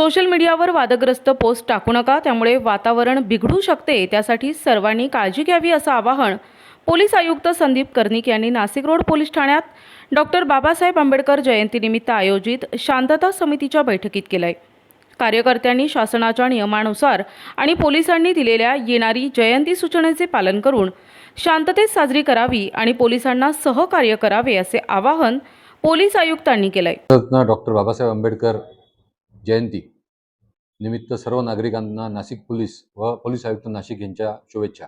Social मीडियावर वादग्रस्त post टाकू नका त्यामुळे वातावरण बिघडू शकते त्यासाठी सर्वांनी काळजी घ्यावी असं आवाहन पोलीस आयुक्त संदीप कर्णिक यांनी नाशिक रोड पोलीस ठाण्यात डॉक्टर बाबासाहेब आंबेडकर जयंतीनिमित्त आयोजित शांतता समितीच्या बैठकीत केलं आहे कार्यकर्त्यांनी शासनाच्या नियमानुसार आणि पोलिसांनी दिलेल्या येणारी जयंती सूचनेचे पालन करून शांततेत साजरी करावी आणि पोलिसांना सहकार्य करावे असे आवाहन पोलीस आयुक्तांनी केलंय. डॉक्टर बाबासाहेब आंबेडकर जयंती निमित्त सर्व नागरिकांना नाशिक पोलीस व पोलीस आयुक्त नाशिक यांच्या शुभेच्छा.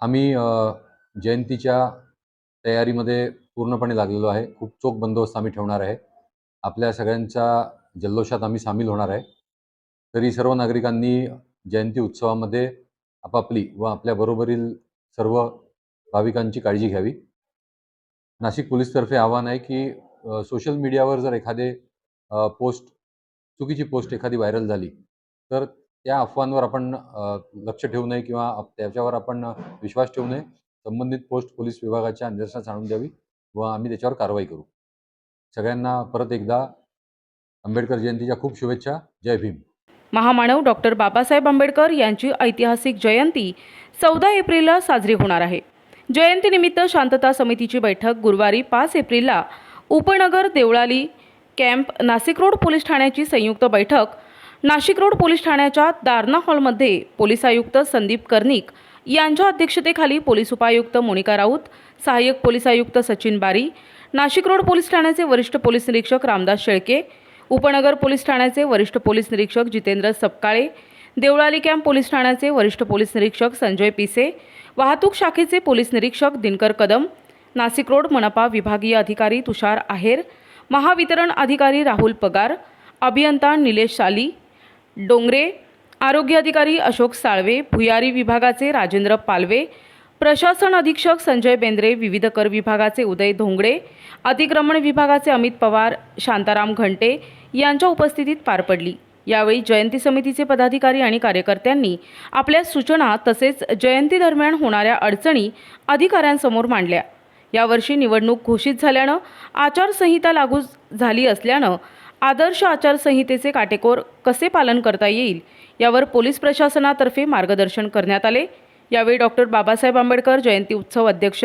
आम्ही जयंतीच्या तयारीमध्ये पूर्णपणे लागलेलो आहे. खूप चोख बंदोबस्त आम्ही ठेवणार आहे. आपल्या सगळ्यांच्या जल्लोषात आम्ही सामील होणार आहे. तरी सर्व नागरिकांनी जयंती उत्सवामध्ये आपापली व आपल्याबरोबरील सर्व भाविकांची काळजी घ्यावी. नाशिक पोलीसतर्फे आव्हान आहे की सोशल मीडियावर जर एखादे पोस्ट चुकीची पोस्ट एखादी व्हायरल झाली तर त्या अफवांवर आपण लक्ष ठेवू नये किंवा त्याच्यावर आपण विश्वास ठेवू नये. संबंधित पोस्ट पोलीस विभागाच्या निदर्शनास आणून द्यावी व आम्ही त्याच्यावर कारवाई करू. सगळ्यांना परत एकदा आंबेडकर जयंतीच्या खूप शुभेच्छा. जय भीम. महामानव डॉक्टर बाबासाहेब आंबेडकर यांची ऐतिहासिक जयंती चौदा एप्रिलला साजरी होणार आहे. जयंतीनिमित्त शांतता समितीची बैठक गुरुवारी पाच एप्रिलला. उपनगर Deolali camp Nashik road police ठाण्याची संयुक्त बैठक. नाशिक रोड पोलीस ठाण्याच्या दारणा हॉलमध्ये पोलीस आयुक्त संदीप कर्णिक यांच्या अध्यक्षतेखाली पोलीस उपायुक्त मोनिका राऊत सहाय्यक पोलीस आयुक्त सचिन बारी नाशिक रोड पोलीस ठाण्याचे वरिष्ठ पोलीस निरीक्षक रामदास शेळके उपनगर पोलीस ठाण्याचे वरिष्ठ पोलीस निरीक्षक जितेंद्र सपकाळे देवळाली कॅम्प पोलीस ठाण्याचे वरिष्ठ पोलीस निरीक्षक संजय पिसे वाहतूक शाखेचे पोलीस निरीक्षक दिनकर कदम नाशिक रोड मनपा विभागीय अधिकारी तुषार आहेर महावितरण अधिकारी राहुल पगार अभियंता निलेश साली डोंगरे आरोग्य अधिकारी अशोक साळवे भुयारी विभागाचे राजेंद्र पालवे प्रशासन अधीक्षक संजय बेंद्रे विविध कर विभागाचे उदय धोंगडे अतिक्रमण विभागाचे अमित पवार शांताराम घंटे यांच्या उपस्थितीत पार पडली. यावेळी जयंती समितीचे पदाधिकारी आणि कार्यकर्त्यांनी आपल्या सूचना तसेच जयंती दरम्यान होणाऱ्या अडचणी अधिकाऱ्यांसमोर मांडल्या. यावर्षी निवडणूक घोषित झाल्यानं आचारसंहिता लागू झाली असल्यानं आदर्श आचारसंहितेचे काटेकोर कसे पालन करता येईल यावर पोलीस प्रशासनातर्फे मार्गदर्शन करण्यात आले. यावेळी डॉक्टर बाबासाहेब आंबेडकर जयंती उत्सव अध्यक्ष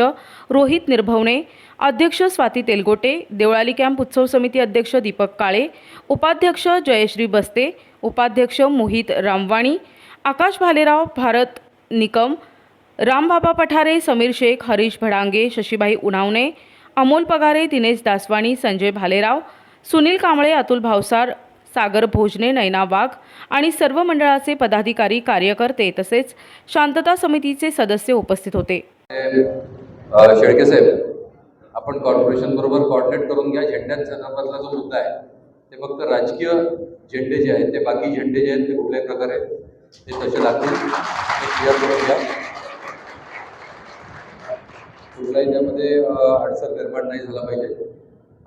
रोहित निर्भवणे अध्यक्ष स्वाती तेलगोटे देवळाली कॅम्प उत्सव समिती अध्यक्ष दीपक काळे उपाध्यक्ष जयश्री बस्ते उपाध्यक्ष मोहित रामवाणी आकाश भालेराव भारत निकम रामबाबा पठारे समीर शेख हरीश भडांगे शशीबाई उनावणे अमोल पगारे दिनेश दासवाणी संजय भालेराव सुनील कांबळे अतुल भावसार सागर भोजने नैना वाघ आणि सर्व मंडळाचे पदाधिकारी कार्यकर्ते तसेच शांतता समितीचे सदस्य उपस्थित होते. शेळके साहेब आपण कॉर्पोरेशन बरोबर कॉर्डिनेट करून घ्या. झेंड्याच्या संदर्भातला जो मुद्दा आहे ते फक्त राजकीय झेंडे जे आहेत ते बाकी झेंडे जे आहेत ते कुठल्याही प्रकारे ते तसे लागतील ते क्लिअर करून घ्या. कुठलाही त्यामध्ये अडचण निर्माण नाही झाला पाहिजे.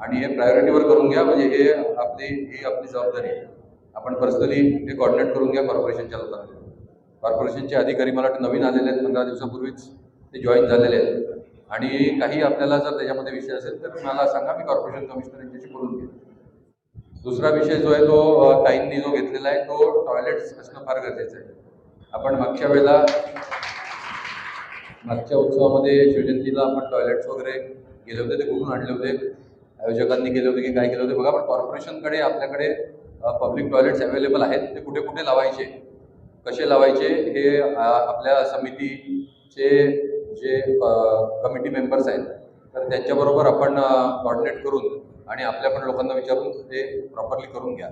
आणि हे प्रायोरिटीवर करून घ्या म्हणजे हे आपली ही आपली जबाबदारी आहे. आपण पर्सनली हे कॉर्डिनेट करून घ्या कॉर्पोरेशनच्या लोकांना. कॉर्पोरेशनचे अधिकारी मला वाटतं नवीन आलेले आहेत पंधरा दिवसापूर्वीच ते जॉईन झालेले आहेत. आणि काही आपल्याला जर त्याच्यामध्ये विषय असेल तर मला सांगा मी कॉर्पोरेशन कमिशनर यांच्याशी बोलून घेईन. दुसरा विषय जो आहे तो टाईमनी जो घेतलेला आहे तो टॉयलेट्स असणं फार गरजेचं आहे. आपण मागच्या वेळेला मागच्या उत्सवामध्ये शिवजयंतीला आपण टॉयलेट्स वगैरे गेले होते ते कुठून आणले होते? आयोजकांनी केले होते की काय केले होते? बघा पण कॉर्पोरेशनकडे आपल्याकडे पब्लिक टॉयलेट्स अवेलेबल आहेत. ते कुठे कुठे लावायचे? कसे लावायचे? हे आपल्या समितीचे जे कमिटी मेंबर्स आहेत तर त्यांच्याबरोबर आपण कॉर्डिनेट करून आणि आपल्या पण लोकांना विचारून ते प्रॉपरली करून घ्या.